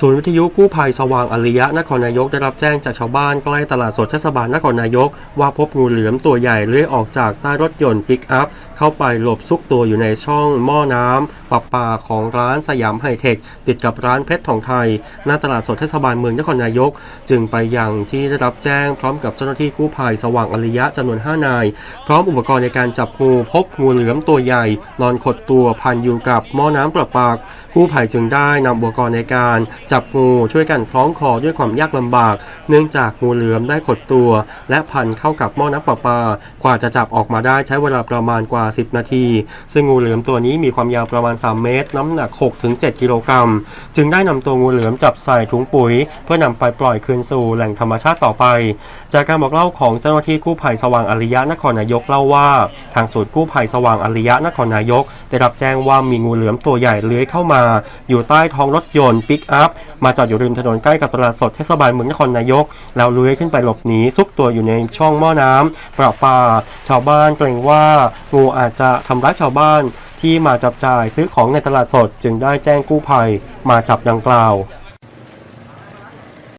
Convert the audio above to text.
ศูนย์วิทยุกู้ภัยสว่างอริยะนครนายกได้รับแจ้งจากชาวบ้านใกล้ตลาดสดเทศบาลนครนายก ว่าพบงูเหลือมตัวใหญ่เลื้อยออกจากใต้รถยนต์ปิกอัพเข้าไปหลบซุกตัวอยู่ในช่องหม้อน้ำประปาของร้านสยามไฮเทค ติดกับร้านเพชรทองไทย หน้าตลาดสดเทศบาลเมืองนครนายก จึงไปยังที่ได้รับแจ้งพร้อมกับเจ้าหน้าที่กู้ภัยสว่างอริยะจำนวน 5 นาย พร้อมอุปกรณ์ในการจับงูพบงูเหลือมตัวใหญ่นอนขดตัวพันอยู่กับหม้อน้ำประปากู้ภัยจึงได้นำอุปกรณ์ในการจับงูช่วยกันคล้องคอด้วยความยากลำบาก เนื่องจากงูเหลือมได้ขดตัว และพันเข้ากับหม้อน้ำประปากว่าจะจับออกมาได้ใช้เวลาประมาณกว่า10 นาที ซึ่งงูเหลือมตัวนี้มีความยาวประมาณ 3 เมตร น้ำหนัก 6-7 กิโลกรัม จึงได้นำตัวงูเหลือมจับใส่ถุงปุ๋ย เพื่อนำไปปล่อยคืนสู่แหล่งธรรมชาติต่อไป จากการบอกเล่าของเจ้าหน้าที่กู้ภัยสว่างอริยะนครนายกเล่าว่า ทางศูนย์กู้ภัยสว่างอริยะนครนายก ได้รับแจ้งว่ามีงูเหลือมตัวใหญ่เลื้อยเข้ามา อยู่ใต้ท้องรถยนต์ปิกอัพมาจอดอยู่ริมถนนใกล้กับตลาดสดเทศบาลเมืองนครนายก แล้วเลื้อยขึ้นไปหลบหนีซุกตัวอยู่ในช่องหม้อน้ำประปา ชาวบ้านเกรงว่างูอาจจะทำร้ายชาวบ้านที่มาจับจ่ายซื้อของในตลาดสดจึงได้แจ้งกู้ภัยมาจับดังกล่าว